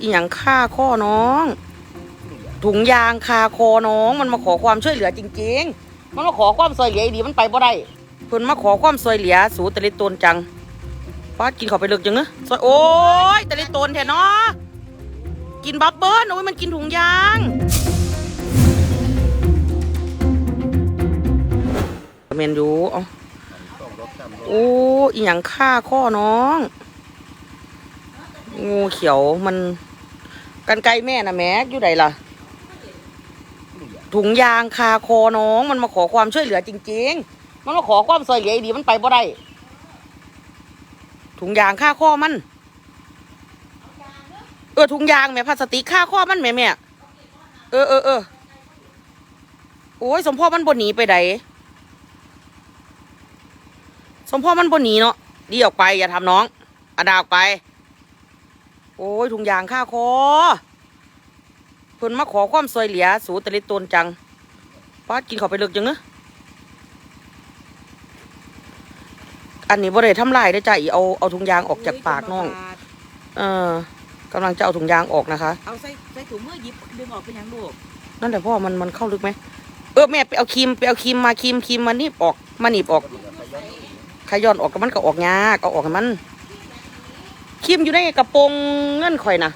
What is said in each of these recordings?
อีหยังฆ่าข้อน้อง ถุงยางคาคอน้อง มันมาขอความช่วยเหลือจริง ๆ มันมาขอความช่วยเหลืออีดีมันไปบ่ได้เพิ่นมาขอความช่วยเหลือสูตะลิตนจังป้ากินเขาไปเลึกจังเนอะซอยโอ้ยตะลิตนแท้เนาะกินบับเบิ้ลโอ้ยมันกินถุงยางเมนอยู่เอโอ้อีหยังฆ่าข้อน้อง งูเขียวมันกันไกลแม่นะแม็กอยู่ไหนล่ะ ถุงยางคาคอน้องมันมาขอความช่วยเหลือจริง ๆ มันมาขอความช่วยเหลืออีดีมันไปบ่ได้ถุงยางค่าข้อมันเออถุงยางแม่พลาสติกค่าข้อมันแม่แม่เออเออเออโอ้ยสมพ่อมันบนหนีไปไหนสมพ่อมันบนหนีเนาะดีออกไปอย่าทำน้องอาดาออกไป โอ้ยถุงยางค่าคอเพิ่นมาขอความช่วยเหลือสู่ตะลิตนจังป้าดกินเข้าไปเลึกจังเนอะอันนี้บ่ได้ทำลายได้อจ้ะอีเอาเอาถุงยางออกจากปากน้อง เออกำลังจะเอาถุงยางออกนะคะ เอาใส่ใส่ถุงมือหยิบดึงออกเป็นหยังลูกนั่นแหละพ่อมันมันเข้าลึกไหม เออแม่ไปเอาครีมไปเอาครีมมาครีมครีมมานี่ออกมาหนีบออกขย้อนออกกับมันก็ออกยากเอาออกให้มัน ครีมอยู่ในกระโปรงเงื่อนข่อยนะ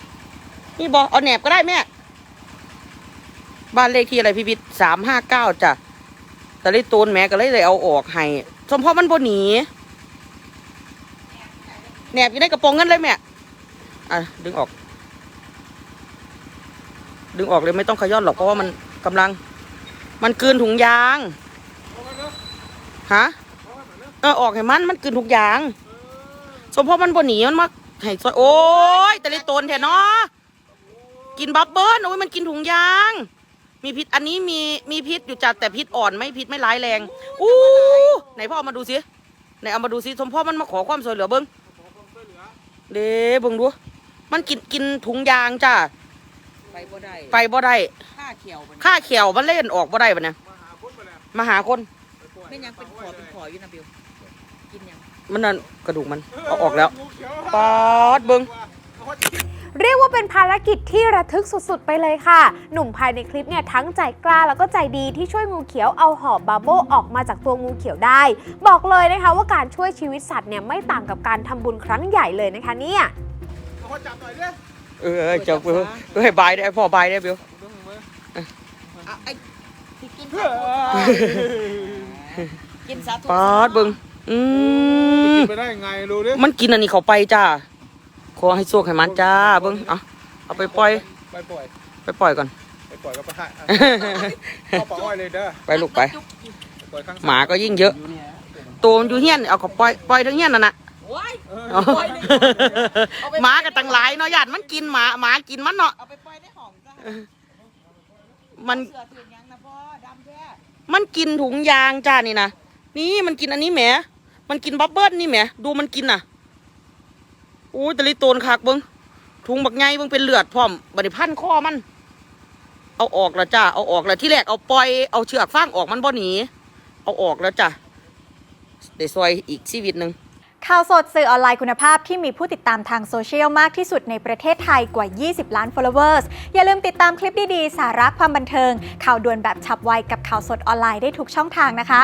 นี่บอเอาแหนบก็ได้แม่บ้านเลขที่อะไรพี่พิษสามห้าเก้าจ้ะแต่เลยตูนแม่ก็เลยเลยเอาออกให้สมพ่อมันบนหนีแหนบอยู่ในกระโปรงเงื่อนเลยแม่อะดึงออก ดึงออกเลยไม่ต้องขย้อนหรอกเพราะว่ามันกำลัง มันกืนถุงยางฮะเออออกให้มันมันกืนถุงยาง สมพอมันบนหนีมันมาก ให้ซอยโอ้ยแต่ลิตนแท้เนาะกินบับเบิ้ลโอ้ยมันกินถุงยาง มีพิษอันนี้มีมีพิษอยู่จัดแต่พิษอ่อนไม่พิษไม่ร้ายแรงอู้ไหนพ่อเอามาดูสิไหนเอามาดูสิสมพ่อมันมาขอความช่วยเหลือเบิ้งเด้เบิ้งดูมันกินกินถุงยางจ้าไปบ่ได้ไปบ่ได้ผ้าเขียวมันค่าเขียวมันเล่นออกบ่ได้ปะเนี่ยมาหาคนไม่ยังเป็นขอเป็นขออยู่นะบิวกินยัง มันนั่นกระดูกมันเอาออกแล้วปอดเบิงเรียกว่าเป็นภารกิจที่ระทึกสุดๆ ไปเลยค่ะ หนุ่มภายในคลิปเนี่ยทั้งใจกล้าแล้วก็ใจดีที่ช่วยงูเขียวเอาหอบบับเบิลออกมาจากตัวงูเขียวได้ บอกเลยนะคะว่าการช่วยชีวิตสัตว์เนี่ยไม่ต่างกับการทำบุญครั้งใหญ่เลยนะคะเนี่ยเออเออเจ้าเบิงเออให้บายได้พ่อบายได้เบิวเอาไอ้ที่กินสาธุกินสาธุปอดเบิง อืม ไปได้ยังไงรู้ดิมันกินอันนี้เขาไปจ้า ขอให้โชคให้มันจ้า เบิงเอาเอาไปปล่อย ไปปล่อย ไปปล่อยก่อน ไปปล่อยก็ไปให้เข้าปล่อยเลยเด้อ ไปลูกไปไปปล่อยข้างหมาก็ยิ่งเยอะ ตัวมันอยู่เฮี้ยน เอาเขาปล่อย ปล่อยทั้งเฮี้ยนนั่นน่ะโอ้ยเอาปล่อยเลยเอาไปหมาก็ตั้งหลายเนาะญาติมันกินหมาหมากินมันเนาะ เอาไปปล่อยในห้องจ้ะมันเสือถือยังนะพ่อดำแท้มันกินถุงยางจ้านี่นะ นี่มันกินอันนี้แหม มันกินบับเบิ้ลนี่แหมดูมันกินน่ะอู้ยตะลิโตนคักเบิ้งถุงบักไงเบิ้งเป็นเลือดพร้อมบัดนี้พันข้อมัน เอาออกแล้วจ้าเอาออกแล้วที่แรกเอาปล่อยเอาเชือกฟางออกมันบ่หนีเอาออกแล้วจ้ะได้ซอยอีกชีวิตหนึ่งข่าวสดสื่อออนไลน์คุณภาพที่มีผู้ติดตามทางโซเชียลมากที่สุดในประเทศไทยกว่า 20 ล้าน followers อย่าลืมติดตามคลิปดีๆ สาระความบันเทิง ข่าวด่วนแบบฉับไวกับข่าวสดออนไลน์ได้ทุกช่องทางนะคะ